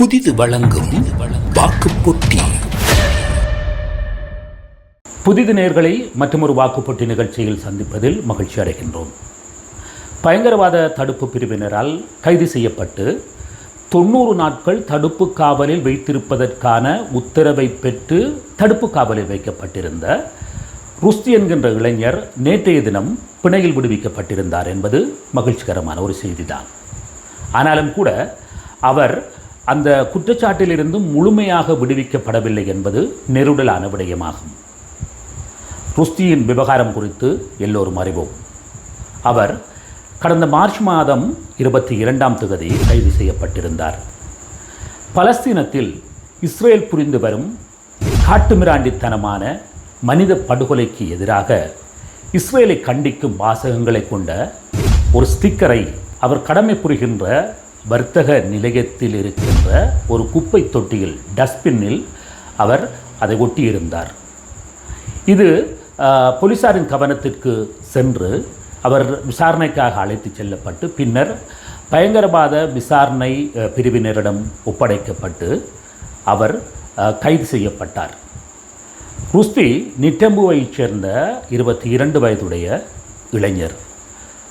புதிது வழங்கும் வாக்கு போட்டி புதிது நேர்களை மற்றொரு வாக்குப்பட்டி நிகழ்ச்சியில் சந்திப்பதில் மகிழ்ச்சி அடைகின்றோம். பயங்கரவாத தடுப்பு பிரிவினரால் கைது செய்யப்பட்டு தொண்ணூறு நாட்கள் தடுப்பு காவலில் வைத்திருப்பதற்கான உத்தரவை பெற்று தடுப்பு காவலில் வைக்கப்பட்டிருந்த ருஸ்தி என்கின்ற இளைஞர் நேற்றைய தினம் பிணையில் விடுவிக்கப்பட்டிருந்தார் என்பது மகிழ்ச்சிகரமான ஒரு செய்திதான். ஆனாலும் கூட அவர் அந்த குற்றச்சாட்டிலிருந்து முழுமையாக விடுவிக்கப்படவில்லை என்பது நெருடலான விடயமாகும். ருஸ்தியின் விவகாரம் குறித்து எல்லோரும் அறிவோம். அவர் கடந்த மார்ச் மாதம் இருபத்தி இரண்டாம் தேதி கைது செய்யப்பட்டிருந்தார். பலஸ்தீனத்தில் இஸ்ரேல் புரிந்து வரும் காட்டுமிராண்டித்தனமான மனித படுகொலைக்கு எதிராக இஸ்ரேலை கண்டிக்கும் வாசகங்களை கொண்ட ஒரு ஸ்டிக்கரை அவர் கடமை புரிகின்ற வர்த்தக நிலையத்தில் இருக்கின்ற ஒரு குப்பை தொட்டியில் டஸ்ட்பின்னில் அவர் அதை ஒட்டியிருந்தார். இது போலீசாரின் கவனத்திற்கு சென்று அவர் விசாரணைக்காக அழைத்துச் செல்லப்பட்டு பின்னர் பயங்கரவாத விசாரணை பிரிவினரிடம் ஒப்படைக்கப்பட்டு அவர் கைது செய்யப்பட்டார். ருஸ்தி நிட்டம்புவைச் சேர்ந்த இருபத்தி இரண்டு வயதுடைய இளைஞர்.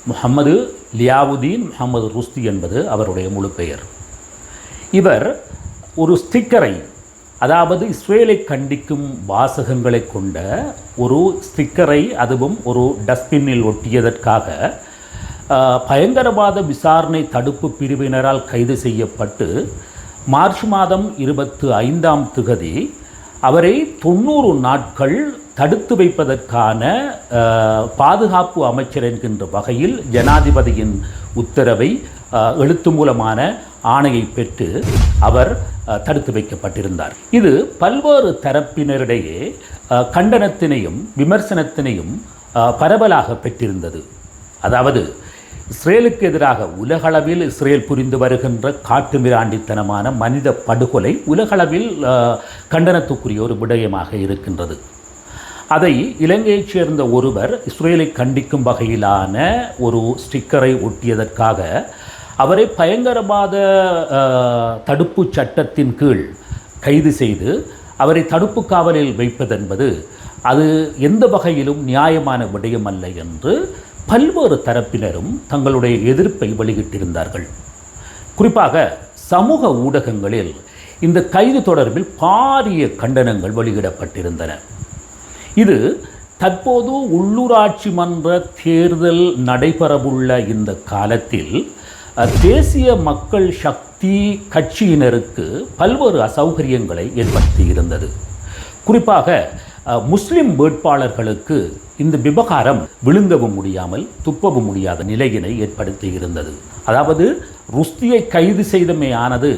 முகமது லியாவுதீன் முகமது ருஸ்தி என்பது அவருடைய முழு பெயர். இவர் ஒரு ஸ்டிக்கரை அதாவது இஸ்ரேலை கண்டிக்கும் வாசகங்களை கொண்ட ஒரு ஸ்டிக்கரை அதுவும் ஒரு டஸ்ட்பின்னில் ஒட்டியதற்காக பயங்கரவாத விசாரணை தடுப்பு பிரிவினரால் கைது செய்யப்பட்டு மார்ச் மாதம் இருபத்து ஐந்தாம் திகதி அவரை தொண்ணூறு நாட்கள் தடுத்து வைப்பதற்கான பாதுகாப்பு அமைச்சர் என்கின்ற வகையில் ஜனாதிபதியின் உத்தரவை எழுத்து மூலமான ஆணையை பெற்று அவர் தடுத்து வைக்கப்பட்டிருந்தார். இது பல்வேறு தரப்பினரிடையே கண்டனத்தினையும் விமர்சனத்தினையும் பரவலாக பெற்றிருந்தது. அதாவது இஸ்ரேலுக்கு எதிராக உலகளவில் இஸ்ரேல் புரிந்து வருகின்ற காட்டுமிராண்டித்தனமான மனித படுகொலை உலகளவில் கண்டனத்துக்குரிய ஒரு விடயமாக இருக்கின்றது. அதை இலங்கையைச் சேர்ந்த ஒருவர் இஸ்ரேலை கண்டிக்கும் வகையிலான ஒரு ஸ்டிக்கரை ஒட்டியதற்காக அவரை பயங்கரவாத தடுப்பு சட்டத்தின் கீழ் கைது செய்து அவரை தடுப்பு காவலில் வைப்பதென்பது அது எந்த வகையிலும் நியாயமான விடயம் அல்ல என்று பல்வேறு தரப்பினரும் தங்களுடைய எதிர்ப்பை வெளியிட்டிருந்தார்கள். குறிப்பாக சமூக ஊடகங்களில் இந்த கைது தொடர்பில் பாரிய கண்டனங்கள் வெளியிடப்பட்டிருந்தன. இது தற்போது உள்ளூராட்சி மன்ற தேர்தல் நடைபெறவுள்ள இந்த காலத்தில் தேசிய மக்கள் சக்தி கட்சியினருக்கு பல்வேறு அசௌகரியங்களை ஏற்படுத்தியிருந்தது. குறிப்பாக முஸ்லிம் வேட்பாளர்களுக்கு இந்த விவகாரம் விழுங்கவும் முடியாமல் துப்பவும் முடியாத நிலையினை ஏற்படுத்தியிருந்தது. அதாவது ருஸ்தியை கைது செய்தமே ஆனது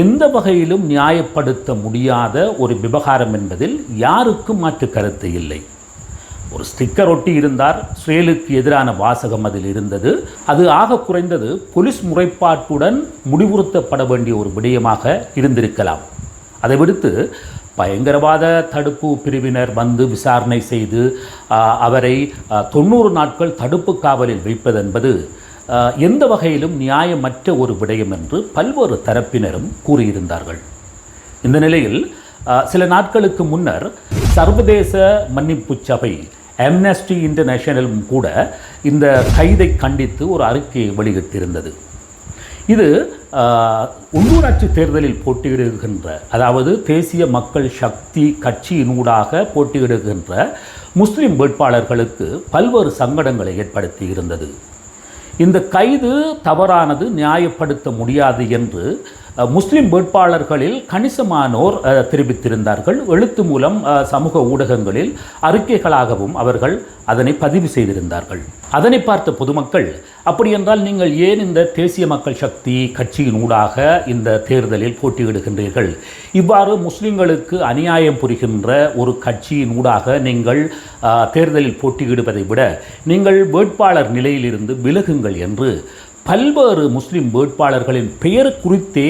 எந்த வகையிலும் நியாயப்படுத்த முடியாத ஒரு விவகாரம் என்பதில் யாருக்கும் மாற்று கருத்து இல்லை. ஒரு ஸ்டிக்கர் ஒட்டி இருந்தார் ஸ்ரேலுக்கு எதிரான வாசகம் அதில் இருந்தது. அது ஆக குறைந்தது போலீஸ் முறைப்பாட்டுடன் முடிவுறுத்தப்பட வேண்டிய ஒரு விடயமாக இருந்திருக்கலாம். அதை விடுத்து பயங்கரவாத தடுப்பு பிரிவினர் வந்து விசாரணை செய்து அவரை தொண்ணூறு நாட்கள் தடுப்பு காவலில் வைப்பதென்பது எந்த வகையிலும் நியாயமற்ற ஒரு விடயம் என்று பல்வேறு தரப்பினரும் கூறியிருந்தார்கள். இந்த நிலையில் சில நாட்களுக்கு முன்னர் சர்வதேச மன்னிப்பு சபை அம்னஸ்டி இன்டர்நேஷனலும் கூட இந்த கைதை கண்டித்து ஒரு அறிக்கையை வெளியிட்டிருந்தது. இது உள்ளூராட்சி தேர்தலில் போட்டியிடுகின்ற அதாவது தேசிய மக்கள் சக்தி கட்சியினூடாக போட்டியிடுகின்ற முஸ்லிம் வேட்பாளர்களுக்கு பல்வேறு சங்கடங்களை ஏற்படுத்தி இருந்தது இந்த கைது தவறானது நியாயப்படுத்த முடியாது என்று முஸ்லிம் வேட்பாளர்களில் கணிசமானோர் தெரிவித்திருந்தார்கள். எழுத்து மூலம் சமூக ஊடகங்களில் அறிக்கைகளாகவும் அவர்கள் அதனை பதிவு செய்திருந்தார்கள். அதனை பார்த்த பொதுமக்கள் அப்படியென்றால் நீங்கள் ஏன் இந்த தேசிய மக்கள் சக்தி கட்சியின் ஊடாக இந்த தேர்தலில் போட்டியிடுகின்றீர்கள்? இவ்வாறு முஸ்லிம்களுக்கு அநியாயம் புரிகின்ற ஒரு கட்சியின் ஊடாக நீங்கள் தேர்தலில் போட்டியிடுவதை விட நீங்கள் வேட்பாளர் நிலையிலிருந்து விலகுங்கள் என்று பல்வேறு முஸ்லீம் வேட்பாளர்களின் பெயர் குறித்தே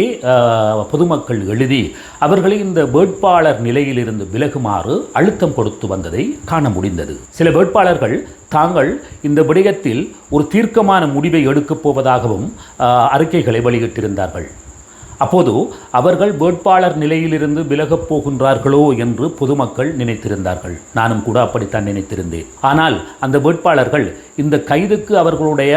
பொதுமக்கள் எழுதி அவர்களை இந்த வேட்பாளர் நிலையிலிருந்து விலகுமாறு அழுத்தம் கொடுத்து வந்ததை காண முடிந்தது. சில வேட்பாளர்கள் தாங்கள் இந்த விடயத்தில் ஒரு தீர்க்கமான முடிவை எடுக்கப் போவதாகவும் அறிக்கைகளை வெளியிட்டிருந்தார்கள். அப்போது அவர்கள் வேட்பாளர் நிலையிலிருந்து விலகப் போகின்றார்களோ என்று பொதுமக்கள் நினைத்திருந்தார்கள். நானும் கூட அப்படித்தான் நினைத்திருந்தேன். ஆனால் அந்த வேட்பாளர்கள் இந்த கைதுக்கு அவர்களுடைய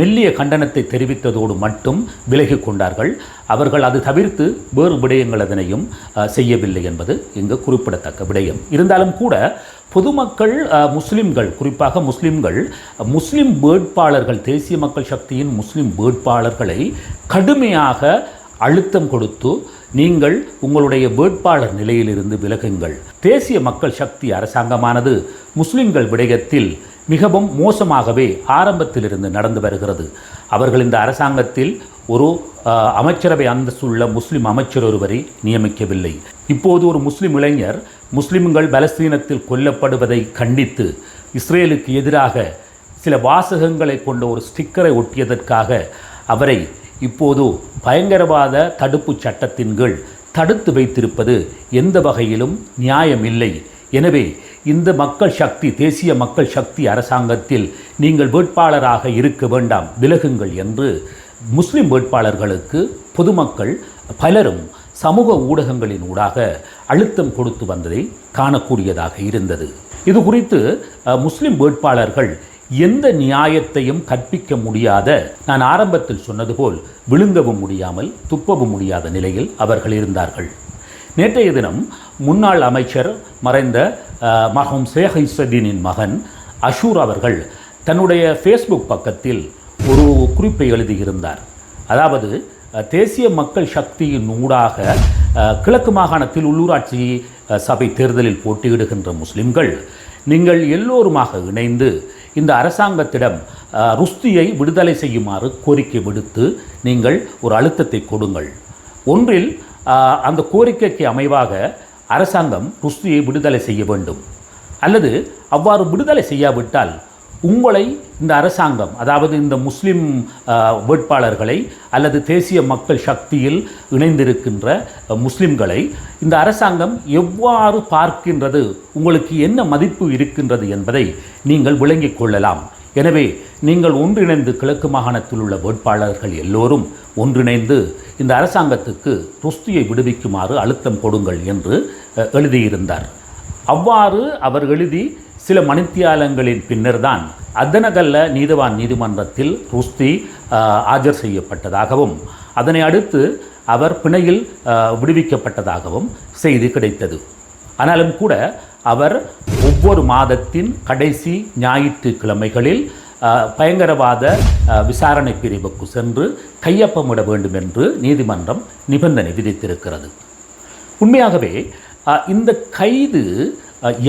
மெல்லிய கண்டனத்தை தெரிவித்ததோடு மட்டும் விலகி கொண்டார்கள். அவர்கள் அது தவிர்த்து வேறு விடயங்கள் அதனையும் செய்யவில்லை என்பது இங்கு குறிப்பிடத்தக்க விடயம். இருந்தாலும் கூட பொதுமக்கள் முஸ்லிம்கள் குறிப்பாக முஸ்லிம்கள் முஸ்லிம் வேட்பாளர்கள் தேசிய மக்கள் சக்தியின் முஸ்லிம் வேட்பாளர்களை கடுமையாக அழுத்தம் கொடுத்து நீங்கள் உங்களுடைய வேட்பாளர் நிலையிலிருந்து விலகுங்கள். தேசிய மக்கள் சக்தி அரசாங்கமானது முஸ்லிம்கள் விடயத்தில் மிகவும் மோசமாகவே ஆரம்பத்திலிருந்து நடந்து வருகிறது. அவர்கள் இந்த அரசாங்கத்தில் ஒரு அமைச்சரவை அந்தஸ்துள்ள முஸ்லிம் அமைச்சர் ஒருவரை நியமிக்கவில்லை. இப்போது ஒரு முஸ்லிம் இளைஞர் முஸ்லிம்கள் பலஸ்தீனத்தில் கொல்லப்படுவதை கண்டித்து இஸ்ரேலுக்கு எதிராக சில வாசகங்களை கொண்ட ஒரு ஸ்டிக்கரை ஒட்டியதற்காக அவரை இப்போது பயங்கரவாத தடுப்புச் சட்டத்தின் கீழ் தடுத்து வைத்திருப்பது எந்த வகையிலும் நியாயமில்லை. எனவே இந்த மக்கள் சக்தி தேசிய மக்கள் சக்தி அரசாங்கத்தில் நீங்கள் வேட்பாளராக இருக்க வேண்டாம். விலகுங்கள் என்று முஸ்லிம் வேட்பாளர்களுக்கு பொதுமக்கள் பலரும் சமூக ஊடகங்களின் ஊடாக அழுத்தம் கொடுத்து வந்ததை காணக்கூடியதாக இருந்தது. இது குறித்து முஸ்லிம் வேட்பாளர்கள் எந்த நியாயத்தையும் கற்பிக்க முடியாத நான் ஆரம்பத்தில் சொன்னது போல் விழுங்கவும் முடியாமல் துப்பவும் முடியாத நிலையில் அவர்கள் இருந்தார்கள். நேற்றைய தினம் முன்னாள் அமைச்சர் மறைந்த மகம் மர்ஹூம் ஷேக் மகன் அஷூர் அவர்கள் தன்னுடைய ஃபேஸ்புக் பக்கத்தில் ஒரு குறிப்பை எழுதியிருந்தார். அதாவது தேசிய மக்கள் சக்தியின் ஊடாக கிழக்கு மாகாணத்தில் உள்ளூராட்சி சபை தேர்தலில் போட்டியிடுகின்ற முஸ்லிம்கள் நீங்கள் எல்லோருமாக இணைந்து இந்த அரசாங்கத்திடம் ருஸ்தியை விடுதலை செய்யுமாறு கோரிக்கை விடுத்து நீங்கள் ஒரு அழுத்தத்தை கொடுங்கள். ஒன்றில் அந்த கோரிக்கைக்கு அமைவாக அரசாங்கம் ருஸ்தியை விடுதலை செய்ய வேண்டும். அல்லது அவ்வாறு விடுதலை செய்யாவிட்டால் உங்களை இந்த அரசாங்கம் அதாவது இந்த முஸ்லீம் வேட்பாளர்களை அல்லது தேசிய மக்கள் சக்தியில் இணைந்திருக்கின்ற முஸ்லிம்களை இந்த அரசாங்கம் எவ்வாறு பார்க்கின்றது உங்களுக்கு என்ன மதிப்பு இருக்கின்றது என்பதை நீங்கள் விளங்கிக் கொள்ளலாம். எனவே நீங்கள் ஒன்றிணைந்து கிழக்கு மாகாணத்தில் உள்ள வேட்பாளர்கள் எல்லோரும் ஒன்றிணைந்து இந்த அரசாங்கத்துக்கு ருஸ்தியை விடுவிக்குமாறு அழுத்தம் கொடுங்கள் என்று எழுதியிருந்தார். அவ்வாறு அவர் எழுதி சில மணித்தியாலங்களின் பின்னர்தான் அத்தனகல்ல நீதவான் நீதிமன்றத்தில் ருஸ்தி ஆஜர் செய்யப்பட்டதாகவும் அதனை அடுத்து அவர் பிணையில் விடுவிக்கப்பட்டதாகவும் செய்தி கிடைத்தது. ஆனாலும் கூட அவர் ஒவ்வொரு மாதத்தின் கடைசி ஞாயிற்றுக்கிழமைகளில் பயங்கரவாத விசாரணை பிரிவுக்கு சென்று கையொப்பமிட வேண்டும் என்று நீதிமன்றம் நிபந்தனை விதித்திருக்கிறது. உண்மையாகவே இந்த கைது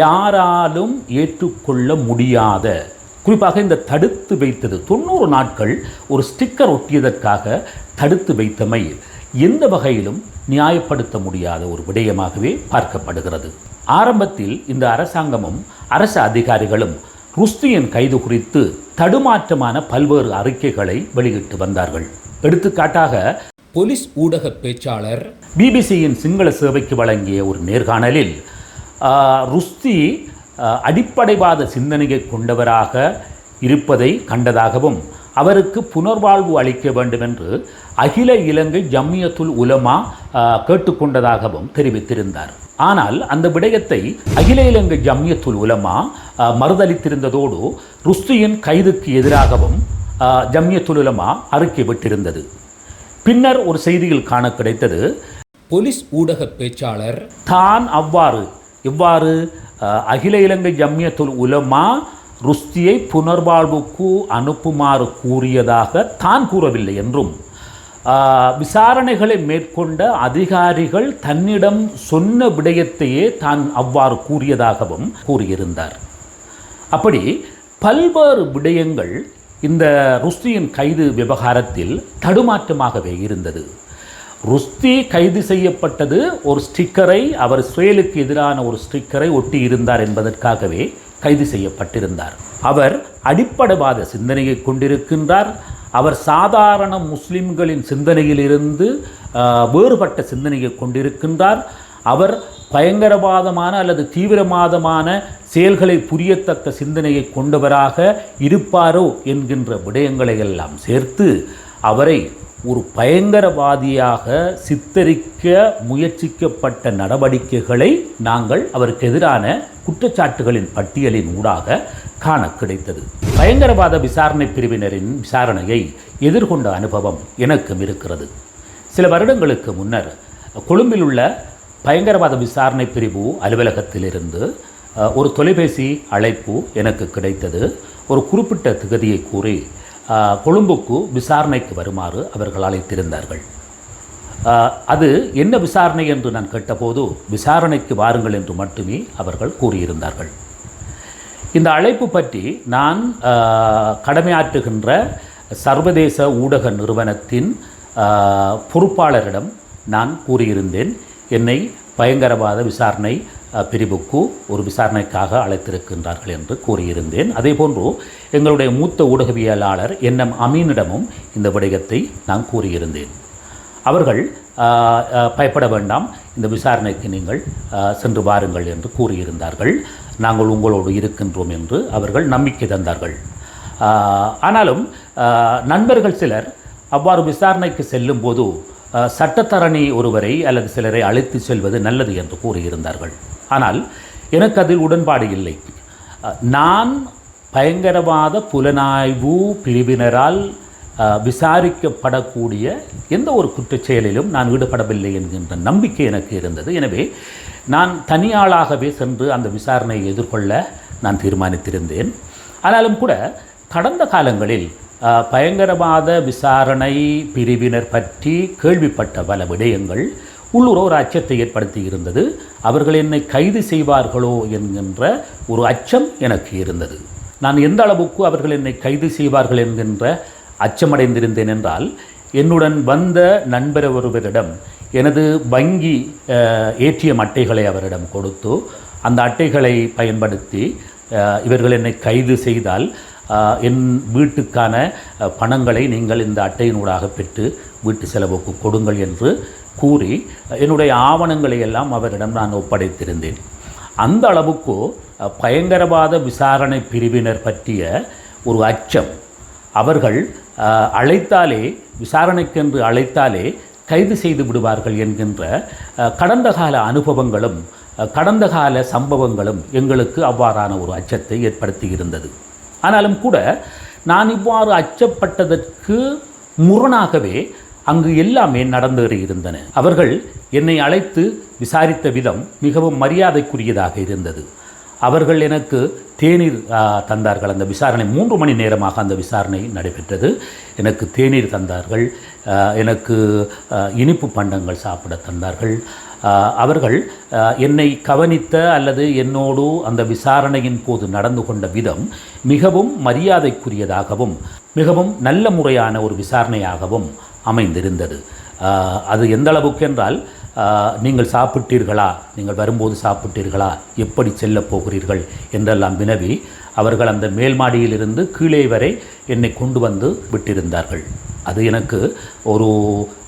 யாராலும் ஏற்றுக்கொள்ள முடியாத குறிப்பாக இந்த தடுத்து வைத்தது. தொண்ணூறு நாட்கள் ஒரு ஸ்டிக்கர் ஒட்டியதற்காக தடுத்து வைத்தமை எந்த வகையிலும் நியாயப்படுத்த முடியாத ஒரு விடயமாகவே பார்க்கப்படுகிறது. ஆரம்பத்தில் இந்த அரசாங்கமும் அரசு அதிகாரிகளும் ருஸ்தியின் கைது குறித்து தடுமாற்றமான பல்வேறு அறிக்கைகளை வெளியிட்டு வந்தார்கள். எடுத்துக்காட்டாக போலீஸ் ஊடக பேச்சாளர் பிபிசியின் சிங்கள சேவைக்கு வழங்கிய ஒரு நேர்காணலில் ருஸ்தி அடிப்படைவாத சிந்தனையை கொண்டவராக இருப்பதை கண்டதாகவும் அவருக்கு புனர்வாழ்வு அளிக்க வேண்டும் என்று அகில இலங்கை ஜம்மியத்துல் உலமா கேட்டுக்கொண்டதாகவும் தெரிவித்திருந்தார். ஆனால் அந்த விடயத்தை அகில இலங்கை ஜம்மியத்துல் உலமா மறுதளித்திருந்ததோடு ருஸ்தியின் கைதுக்கு எதிராகவும் ஆ, ஜம்மியத்துல் உலமா அறிக்கை விட்டிருந்தது. பின்னர் ஒரு செய்தியில் காண கிடைத்தது போலீஸ் ஊடக பேச்சாளர் தான் அவ்வாறு இவ்வாறு அகில இலங்கை ஜம்யத்துல் உலமா ருஸ்தியை புனர்வாழ்வுக்கு அனுப்புமாறு கூறியதாக தான் கூறவில்லை என்றும் விசாரணைகளை மேற்கொண்ட அதிகாரிகள் தன்னிடம் சொன்ன விடயத்தையே தான் அவ்வாறு கூறியதாகவும் கூறியிருந்தார். அப்படி பல்வேறு விடயங்கள் இந்த ருஸ்தியின் கைது விவகாரத்தில் தடுமாற்றமாகவே இருந்தது. ருஸ்தி கைது செய்யப்பட்டது. ஒரு ஸ்டிக்கரை அவர் சுயலுக்கு எதிரான ஒரு ஸ்டிக்கரை ஒட்டி இருந்தார் என்பதற்காகவே கைது செய்யப்பட்டிருந்தார். அவர் அடிப்படைவாத சிந்தனையை கொண்டிருக்கின்றார். அவர் சாதாரண முஸ்லிம்களின் சிந்தனையிலிருந்து வேறுபட்ட சிந்தனையை கொண்டிருக்கின்றார். அவர் பயங்கரவாதமான அல்லது தீவிரவாதமான செயல்களை புரியத்தக்க சிந்தனையை கொண்டவராக இருப்பாரோ என்கின்ற விடயங்களை எல்லாம் சேர்த்து அவரை ஒரு பயங்கரவாதியாக சித்தரிக்க முயற்சிக்கப்பட்ட நடவடிக்கைகளை நாங்கள் அவருக்கு எதிரான குற்றச்சாட்டுகளின் பட்டியலின் ஊடாக காண கிடைத்தது. பயங்கரவாத விசாரணை பிரிவினரின் விசாரணையை எதிர்கொண்ட அனுபவம் எனக்கும் இருக்கிறது. சில வருடங்களுக்கு முன்னர் கொழும்பில் உள்ள பயங்கரவாத விசாரணை பிரிவு அலுவலகத்திலிருந்து ஒரு தொலைபேசி அழைப்பு எனக்கு கிடைத்தது. ஒரு குறிப்பிட்ட திகதியை கூறி கொழும்புக்கு விசாரணைக்கு வருமாறு அவர்கள் அழைத்திருந்தார்கள். அது என்ன விசாரணை என்று நான் கேட்டபோது விசாரணைக்கு வாருங்கள் என்று மட்டுமே அவர்கள் கூறியிருந்தார்கள். இந்த அழைப்பு பற்றி நான் கடமையாற்றுகின்ற சர்வதேச ஊடக நிறுவனத்தின் பொறுப்பாளரிடம் நான் கூறியிருந்தேன். என்னை பயங்கரவாத விசாரணை பிரிவுக்கு ஒரு விசாரணைக்காக அழைத்திருக்கின்றார்கள் என்று கூறியிருந்தேன். அதேபோன்று எங்களுடைய மூத்த ஊடகவியலாளர் என் எம் அமீனிடமும் இந்த விடயத்தை நான் கூறியிருந்தேன். அவர்கள் பயப்பட வேண்டாம். இந்த விசாரணைக்கு நீங்கள் சென்று வாருங்கள் என்று கூறியிருந்தார்கள். நாங்கள் உங்களோடு இருக்கின்றோம் என்று அவர்கள் நம்பிக்கை தந்தார்கள். ஆனாலும் நண்பர்கள் சிலர் அவ்வாறு விசாரணைக்கு செல்லும்போது சட்டத்தரணி ஒருவரை அல்லது சிலரை அழைத்து செல்வது நல்லது என்று கூறியிருந்தார்கள். ஆனால் எனக்கு அதில் உடன்பாடு இல்லை. நான் பயங்கரவாத புலனாய்வு பிரிவினரால் விசாரிக்கப்படக்கூடிய எந்த ஒரு குற்றச்செயலிலும் நான் ஈடுபடவில்லை என்கின்ற நம்பிக்கை எனக்கு இருந்தது. எனவே நான் தனியாளாகவே சென்று அந்த விசாரணையை எதிர்கொள்ள நான் தீர்மானித்திருந்தேன். ஆனாலும் கூட கடந்த காலங்களில் பயங்கரவாத விசாரணை பிரிவினர் பற்றி கேள்விப்பட்ட பல விடயங்கள் உள்ளூர ஒரு அச்சத்தை ஏற்படுத்தி இருந்தது. அவர்கள் என்னை கைது செய்வார்களோ என்கின்ற ஒரு அச்சம் எனக்கு இருந்தது. நான் எந்த அளவுக்கு அவர்கள் என்னை கைது செய்வார்கள் என்கின்ற அச்சமடைந்திருந்தேன் என்றால் என்னுடன் வந்த நண்பர் ஒருவரிடம் எனது வங்கி ஏடிஎம் அட்டைகளை அவரிடம் கொடுத்து அந்த அட்டைகளை பயன்படுத்தி இவர்கள் என்னை கைது செய்தால் என் வீட்டுக்கான பணங்களை நீங்கள் இந்த அட்டையினூடாக பெற்று வீட்டு செலவுக்கு கொடுங்கள் என்று கூறி என்னுடைய ஆவணங்களை எல்லாம் அவரிடம் நான் ஒப்படைத்திருந்தேன். அந்த அளவுக்கு பயங்கரவாத விசாரணை பிரிவினர் பற்றிய ஒரு அச்சம். அவர்கள் அழைத்தாலே விசாரணைக்கென்று அழைத்தாலே கைது செய்து விடுவார்கள் என்கின்ற கடந்த கால அனுபவங்களும் கடந்த கால சம்பவங்களும் எங்களுக்கு அவ்வாறான ஒரு அச்சத்தை ஏற்படுத்தி இருந்தது ஆனாலும் கூட நான் இவ்வாறு அச்சப்பட்டதற்கு முரணாகவே அங்கு எல்லாமே நடந்து இருந்தன. அவர்கள் என்னை அழைத்து விசாரித்த விதம் மிகவும் மரியாதைக்குரியதாக இருந்தது. அவர்கள் எனக்கு தேநீர் தந்தார்கள். அந்த விசாரணை மூன்று மணி நேரமாக அந்த விசாரணை நடைபெற்றது. எனக்கு தேநீர் தந்தார்கள். எனக்கு இனிப்பு பண்டங்கள் சாப்பிட தந்தார்கள். அவர்கள் என்னை கவனித்த அல்லது என்னோடு அந்த விசாரணையின் போது நடந்து கொண்ட விதம் மிகவும் மரியாதைக்குரியதாகவும் மிகவும் நல்ல முறையான ஒரு விசாரணையாகவும் அமைந்திருந்தது. அது எந்த அளவுக்கு என்றால் நீங்கள் சாப்பிட்டீர்களா நீங்கள் வரும்போது சாப்பிட்டீர்களா எப்படி செல்லப் போகிறீர்கள் என்றெல்லாம் வினவி அவர்கள் அந்த மேல் மாடியிலிருந்து கீழே வரை என்னை கொண்டு வந்து விட்டிருந்தார்கள். அது எனக்கு ஒரு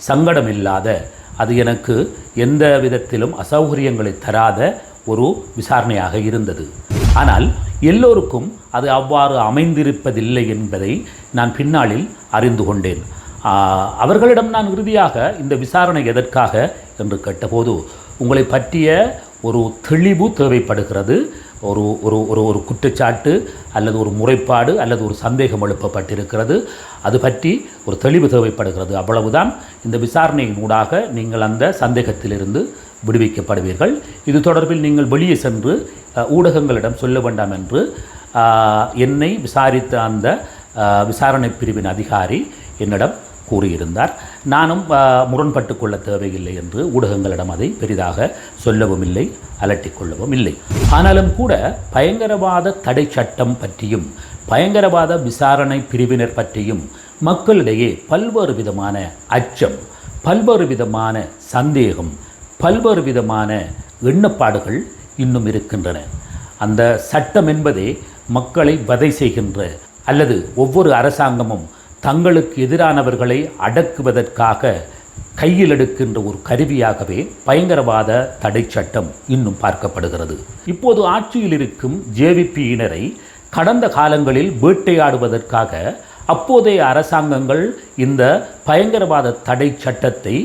சங்கடம் இல்லாத அது எனக்கு எந்த விதத்திலும் அசௌகரியங்களை தராத ஒரு விசாரணையாக இருந்தது. ஆனால் எல்லோருக்கும் அது அவ்வாறு அமைந்திருப்பதில்லை என்பதை நான் பின்னாளில் அறிந்து கொண்டேன். அவர்களிடம் நான் இறுதியாக இந்த விசாரணை எதற்காக என்று கேட்டபோது உங்களை பற்றிய ஒரு தெளிவு தேவைப்படுகிறது. ஒரு ஒரு ஒரு ஒரு குற்றச்சாட்டு அல்லது ஒரு முறைப்பாடு அல்லது ஒரு சந்தேகம் எழுப்பப்பட்டிருக்கிறது. அது பற்றி ஒரு தெளிவு தேவைப்படுகிறது. அவ்வளவுதான். இந்த விசாரணையின் ஊடாக நீங்கள் அந்த சந்தேகத்திலிருந்து விடுவிக்கப்படுவீர்கள். இது தொடர்பில் நீங்கள் வெளியே சென்று ஊடகங்களிடம் சொல்ல வேண்டாம் என்று என்னை விசாரித்த அந்த விசாரணை பிரிவின் அதிகாரி என்னிடம் கூறியிருந்தார். நானும் முரண்பட்டு கொள்ள தேவையில்லை என்று ஊடகங்களிடம் அதை பெரிதாக சொல்லவும் இல்லை அலட்டிக் கொள்ளவும் இல்லை. ஆனாலும் கூட பயங்கரவாத தடை சட்டம் பற்றியும் பயங்கரவாத விசாரணை பிரிவினர் பற்றியும் மக்களிடையே பல்வேறு விதமான அச்சம் பல்வேறு விதமான சந்தேகம் பல்வேறு விதமான எண்ணப்பாடுகள் இன்னும் இருக்கின்றன. அந்த சட்டம் என்பதே மக்களை வதை செய்கின்ற அல்லது ஒவ்வொரு அரசாங்கமும் தங்களுக்கு எதிரானவர்களை அடக்குவதற்காக கையில் எடுக்கின்ற ஒரு கருவியாகவே பயங்கரவாத தடை சட்டம் இன்னும் பார்க்கப்படுகிறது. இப்போது ஆட்சியில் இருக்கும் ஜேவிபியினரை கடந்த காலங்களில் வேட்டையாடுவதற்காக அப்போதைய அரசாங்கங்கள் இந்த பயங்கரவாத தடை சட்டத்தை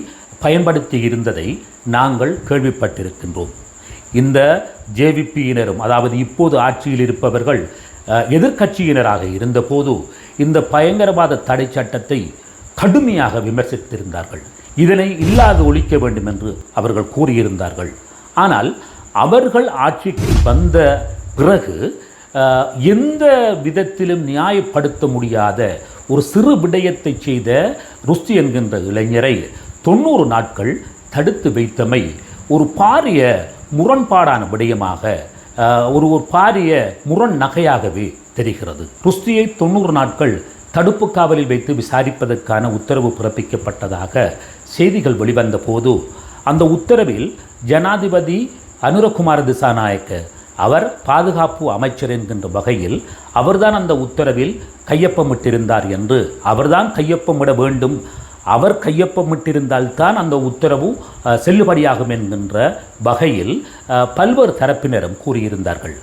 பயன்படுத்தி இருந்ததை நாங்கள் கேள்விப்பட்டிருக்கின்றோம். இந்த ஜேவிபியினரும் அதாவது இப்போது ஆட்சியில் இருப்பவர்கள் எதிர்க்கட்சியினராக இருந்தபோது இந்த பயங்கரவாத தடை சட்டத்தை கடுமையாக விமர்சித்திருந்தார்கள். இதனை இல்லாது ஒழிக்க வேண்டும் என்று அவர்கள் கூறியிருந்தார்கள். ஆனால் அவர்கள் ஆட்சிக்கு வந்த பிறகு எந்த விதத்திலும் நியாயப்படுத்த முடியாத ஒரு சிறு விடயத்தை செய்த ருஸ்தி என்கின்ற இளைஞரை தொண்ணூறு நாட்கள் தடுத்து வைத்தமை ஒரு பாரிய முரண்பாடான விடயமாக ஒரு ஒரு பாரிய முரண் நகையாகவே தெரிகிறது. ருஸ்தியை தொண்ணூறு நாட்கள் தடுப்பு காவலில் வைத்து விசாரிப்பதற்கான உத்தரவு பிறப்பிக்கப்பட்டதாக செய்திகள் வெளிவந்த போது அந்த உத்தரவில் ஜனாதிபதி அனுரகுமார திசாநாயக்க அவர் பாதுகாப்பு அமைச்சர் என்கின்ற வகையில் அவர்தான் அந்த உத்தரவில் கையொப்பமிட்டிருந்தார் என்று அவர்தான் கையொப்பமிட வேண்டும். அவர் கையொப்பமிட்டிருந்தால்தான் அந்த உத்தரவு செல்லுபடியாகும் என்கின்ற வகையில் பல்வேறு தரப்பினரும் கூறியிருந்தார்கள்.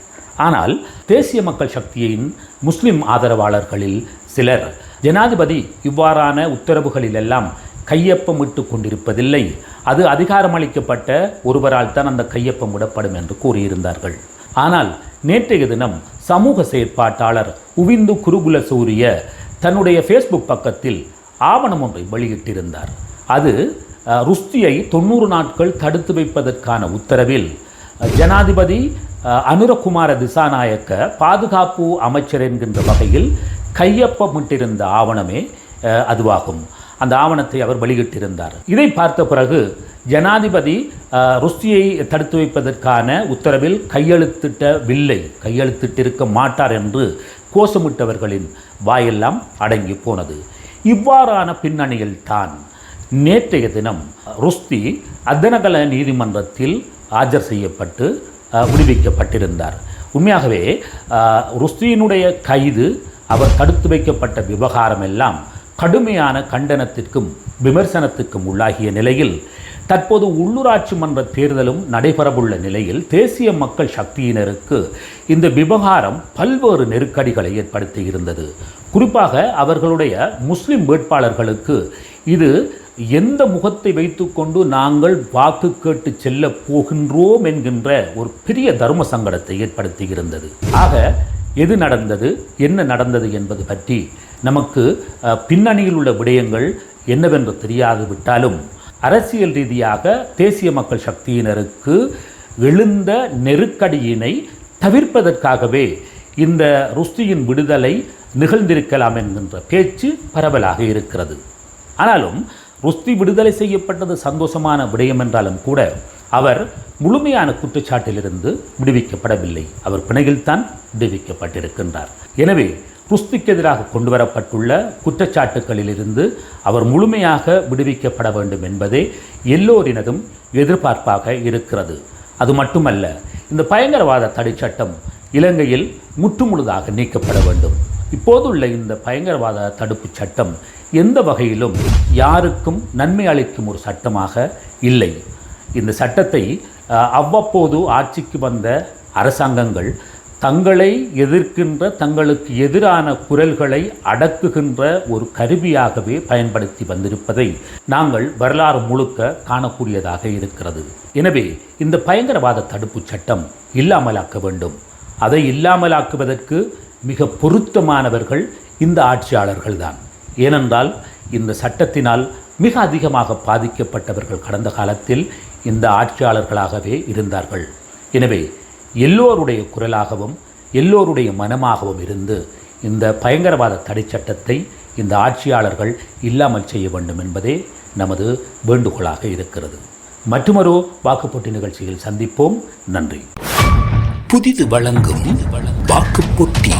ஆனால் தேசிய மக்கள் சக்தியின் முஸ்லிம் ஆதரவாளர்களில் சிலர் ஜனாதிபதி இவ்வாறான உத்தரவுகளிலெல்லாம் கையொப்பமிட்டு கொண்டிருப்பதில்லை. அது அதிகாரமளிக்கப்பட்ட ஒருவரால் தான் அந்த கையொப்பம் விடப்படும் என்று கூறியிருந்தார்கள். ஆனால் நேற்றைய தினம் சமூக செயற்பாட்டாளர் உவிந்து குருகுல சூரிய தன்னுடைய ஃபேஸ்புக் பக்கத்தில் ஆவணம் ஒன்றை வெளியிட்டிருந்தார். அது ருஸ்தியை தொண்ணூறு நாட்கள் தடுத்து வைப்பதற்கான உத்தரவில் ஜனாதிபதி அனுரகுமார திசாநாயக்க பாதுகாப்பு அமைச்சர் என்கின்ற வகையில் கையொப்பமிட்டிருந்த ஆவணமே அதுவாகும். அந்த ஆவணத்தை அவர் வெளியிட்டிருந்தார். இதை பார்த்த பிறகு ஜனாதிபதி அஹ், ருஸ்தியை தடுத்து வைப்பதற்கான உத்தரவில் கையெழுத்திட்ட வில்லை கையெழுத்திட்டிருக்க மாட்டார் என்று கோஷமிட்டவர்களின் வாயெல்லாம் அடங்கி போனது. இவ்வாறான பின்னணியில் தான் நேற்றைய தினம் ருஸ்தி அத்தனகல நீதிமன்றத்தில் ஆஜர் செய்யப்பட்டு விடுவிக்கப்பட்டிருந்தார். உண்மையாகவே ருஸ்தியினுடைய கைது அவர் தடுத்து வைக்கப்பட்ட விவகாரம் எல்லாம் கடுமையான கண்டனத்திற்கும் விமர்சனத்துக்கும் உள்ளாகிய நிலையில் தற்போது உள்ளூராட்சி மன்ற தேர்தலும் நடைபெறவுள்ள நிலையில் தேசிய மக்கள் சக்தியினருக்கு இந்த விவகாரம் பல்வேறு நெருக்கடிகளை ஏற்படுத்தி இருந்தது. குறிப்பாக அவர்களுடைய முஸ்லிம் வேட்பாளர்களுக்கு இது எந்த முகத்தை வைத்துக்கொண்டு நாங்கள் வாக்கு கேட்டு செல்ல போகின்றோம் என்கின்ற ஒரு பெரிய தர்ம சங்கடத்தை ஏற்படுத்தி இருந்தது ஆக எது நடந்தது? என்ன நடந்தது என்பது பற்றி நமக்கு பின்னணியில் உள்ள விடயங்கள் என்னவென்று தெரியாது விட்டாலும் அரசியல் ரீதியாக தேசிய மக்கள் சக்தியினருக்கு எழுந்த நெருக்கடியினை தவிர்ப்பதற்காகவே இந்த ருஸ்தியின் விடுதலை நிகழ்ந்திருக்கலாம் என்கின்ற பேச்சு பரவலாக இருக்கிறது. ஆனாலும் ருஸ்தி விடுதலை செய்யப்பட்டது சந்தோஷமான விடயம் என்றாலும் கூட அவர் முழுமையான குற்றச்சாட்டிலிருந்து விடுவிக்கப்படவில்லை. அவர் பிணையில்தான் விடுவிக்கப்பட்டிருக்கின்றார். எனவே ருஸ்திக்கு எதிராக கொண்டு வரப்பட்டுள்ள குற்றச்சாட்டுகளிலிருந்து அவர் முழுமையாக விடுவிக்கப்பட வேண்டும் என்பதே எல்லோரினதும் எதிர்பார்ப்பாக இருக்கிறது. அது மட்டுமல்ல இந்த பயங்கரவாத தடை சட்டம் இலங்கையில் முற்றுமுழுதாக நீக்கப்பட வேண்டும். இப்போதுள்ள இந்த பயங்கரவாத தடுப்புச் சட்டம் எந்த வகையிலும் யாருக்கும் நன்மை அளிக்கும் ஒரு சட்டமாக இல்லை. இந்த சட்டத்தை அவ்வப்போது ஆட்சிக்கு வந்த அரசாங்கங்கள் தங்களை எதிர்க்கின்ற தங்களுக்கு எதிரான குரல்களை அடக்குகின்ற ஒரு கருவியாகவே பயன்படுத்தி வந்திருப்பதை நாங்கள் வரலாறு முழுக்க காணக்கூடியதாக இருக்கிறது. எனவே இந்த பயங்கரவாத தடுப்புச் சட்டம் இல்லாமலாக்க வேண்டும். அதை இல்லாமலாக்குவதற்கு மிக பொருத்தமானவர்கள் இந்த ஆட்சியாளர்கள்தான். ஏனென்றால் இந்த சட்டத்தினால் மிக அதிகமாக பாதிக்கப்பட்டவர்கள் கடந்த காலத்தில் இந்த ஆட்சியாளர்களாகவே இருந்தார்கள். எனவே எல்லோருடைய குரலாகவும் எல்லோருடைய மனமாகவும் இருந்து இந்த பயங்கரவாத தடை சட்டத்தை இந்த ஆட்சியாளர்கள் இல்லாமல் செய்ய வேண்டும் என்பதே நமது வேண்டுகோளாக இருக்கிறது. மற்றுமொரு வாக்குப்போட்டி நிகழ்ச்சியில் சந்திப்போம். நன்றி. புதிது வழங்கும் வாக்குப்போட்டி.